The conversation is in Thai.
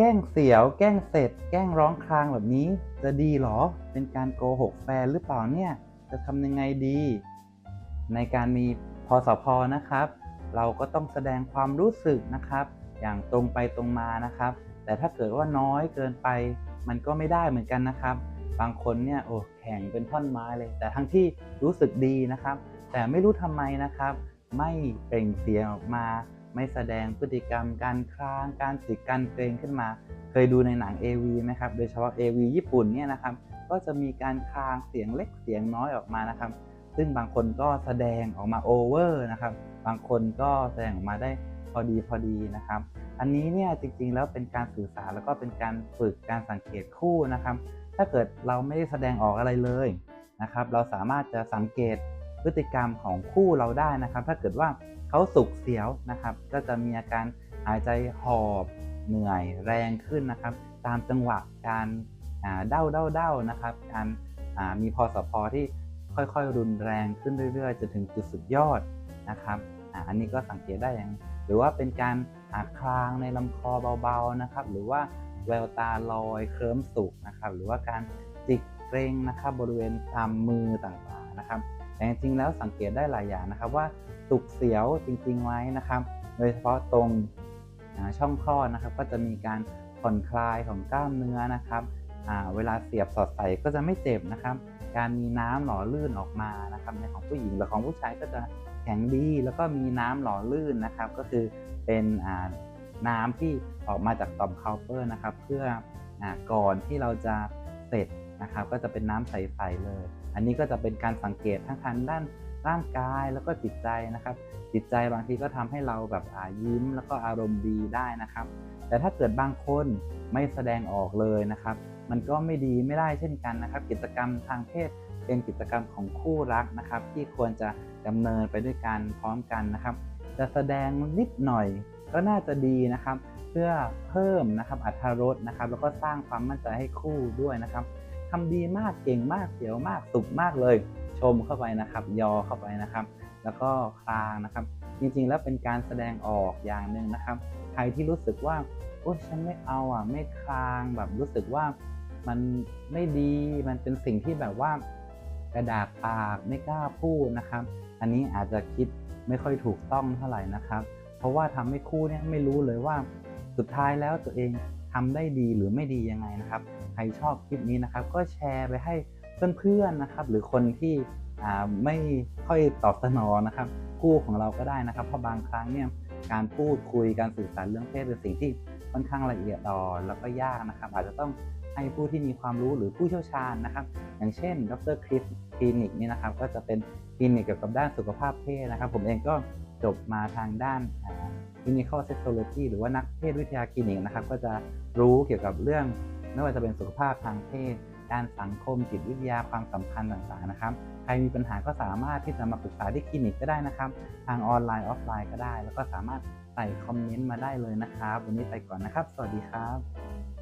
แกล้งเสียว แกล้งเสร็จ แกล้งร้องครางแบบนี้ จะดีหรอ เป็นการโกหกแฟนหรือเปล่าเนี่ย จะทำยังไงดี ในการมีพอสพนะครับ เราก็ต้องแสดงความรู้สึกนะครับ อย่างตรงไปตรงมานะครับ แต่ถ้าเกิดว่าน้อยเกินไป มันก็ไม่ได้เหมือนกันนะครับ บางคนเนี่ยโอ้แข็งเป็นท่อนไม้เลย แต่ทั้งที่รู้สึกดีนะครับ แต่ไม่รู้ทำไมนะครับ ไม่เปล่งเสียงออกมา ไม่แสดงพฤติกรรมการคลางการสิกการเกรงขึ้นมา เคยดูในหนัง AV ไหมครับโดยเฉพาะ AV ญี่ปุ่นเนี่ยนะครับก็จะมีการคลางเสียงเล็กเสียงน้อยออกมานะครับ ซึ่งบางคนก็แสดงออกมาโอเวอร์นะครับ บางคนก็แสดงออกมาได้พอดีพอดีนะครับ อันนี้เนี่ยจริงๆแล้วเป็นการสื่อสารแล้วก็เป็นการฝึกการสังเกตคู่นะครับ ถ้าเกิดเราไม่ได้แสดงออกอะไรเลยนะครับ เราสามารถจะสังเกต พฤติกรรมของคู่เราได้นะครับ ถ้าเกิดว่าเขาสุกเสียวนะครับ ก็จะมีอาการหายใจหอบเหนื่อยแรงขึ้นนะครับ ตามจังหวะการเด้าเด้าเด้านะครับ การมีพอสพอที่ค่อยๆ รุนแรงขึ้นเรื่อยๆจนถึงจุดสุดยอดนะครับอันนี้ก็สังเกตได้อย่างหรือว่าเป็นการคลางในลำคอเบาๆนะครับ หรือว่าแววตาลอยเคลิ้มสุกนะครับ หรือว่าการจิกเกรงนะครับบริเวณตามมือต่างๆนะครับ แต่จริงๆแล้วสังเกตได้หลายอย่างนะครับว่าสุกเสียวจริงๆไว้นะครับ โดยเฉพาะตรงช่องคลอดนะครับ ก็จะมีการผ่อนคลายของกล้ามเนื้อนะครับเวลาเสียบสอดใส่ก็จะไม่เจ็บนะครับ การมีน้ำหล่อลื่นออกมานะครับในของผู้หญิงและของผู้ชายก็จะแข็งดีแล้วก็มีน้ำหล่อลื่นนะครับ ก็คือเป็นน้ำที่ออกมาจากต่อมเคาเตอร์นะครับ เพื่ออก่อนที่เราจะเสร็จ นะครับ ก็จะเป็นน้ำใสๆเลย อันนี้ก็จะเป็นการสังเกตทั้งทางด้านร่างกายแล้วก็จิตใจนะครับ จิตใจบางทีก็ทำให้เราแบบอายิ้ม แล้วก็อารมณ์ดีได้นะครับ แต่ถ้าเกิดบางคนไม่แสดงออกเลยนะครับ มันก็ไม่ดีไม่ได้เช่นกันนะครับ กิจกรรมทางเพศเป็นกิจกรรมของคู่รักนะครับ ที่ควรจะดำเนินไปด้วยกันพร้อมกันนะครับ จะแสดงนิดหน่อยก็น่าจะดีนะครับ เพื่อเพิ่มนะครับอัธรสนะครับ แล้วก็สร้างความมั่นใจให้คู่ด้วยนะครับ ทำดีมากเก่งมากเสียวมากสุขมากเลย ชมเข้าไปนะครับ ยอเข้าไปนะครับ แล้วก็คลางนะครับ จริงๆ แล้วเป็นการแสดงออกอย่างหนึ่งนะครับ ใครที่รู้สึกว่าโอ้ฉันไม่เอาอะไม่คลางแบบรู้สึกว่ามันไม่ดีมันเป็นสิ่งที่แบบว่ากระดากปากไม่กล้าพูดนะครับ อันนี้อาจจะคิดไม่ค่อยถูกต้องเท่าไหร่นะครับ เพราะว่าทำให้คู่เนี่ยไม่รู้เลยว่าสุดท้ายแล้วตัวเองทำได้ดีหรือไม่ดียังไงนะครับ ครชอบคลิปนี้นะครับ ก็แชร์ไปให้เพื่อนๆนะครับ หรือคนที่ไม่ค่อยตอบสนองนะครับคู่ของเราก็ได้นะครับ เพราะบางครั้งเนี่ยการพูดคุยการสื่อสารเรื่องเพศเป็นสิ่งที่ค่อนข้างละเอียดอ่อนแล้วก็ยากนะครับ อาจจะต้องให้ผู้ที่มีความรู้หรือผู้เชี่ยวชาญนะครับ อย่างเช่น ดรคริสคลินิกนี่นะครับ ก็จะเป็นคลินิกเกี่ยวกับด้านสุขภาพเพศนะครับ ผมเองก็จบมาทางด้านอ่า clinical sexology หรือว่านักเพศวิทยาคลินิกนะครับ ก็จะรู้เกี่ยวกับเรื่อง ไม่ว่าจะเป็นสุขภาพทางเพศด้านสังคมจิตวิทยาความสัมพันธ์ต่างๆนะครับ ใครมีปัญหาก็สามารถที่จะมาปรึกษาที่คลินิกก็ได้นะครับ ทางออนไลน์ออฟไลน์ก็ได้ แล้วก็สามารถใส่คอมเมนต์มาได้เลยนะครับ วันนี้ไปก่อนนะครับ สวัสดีครับ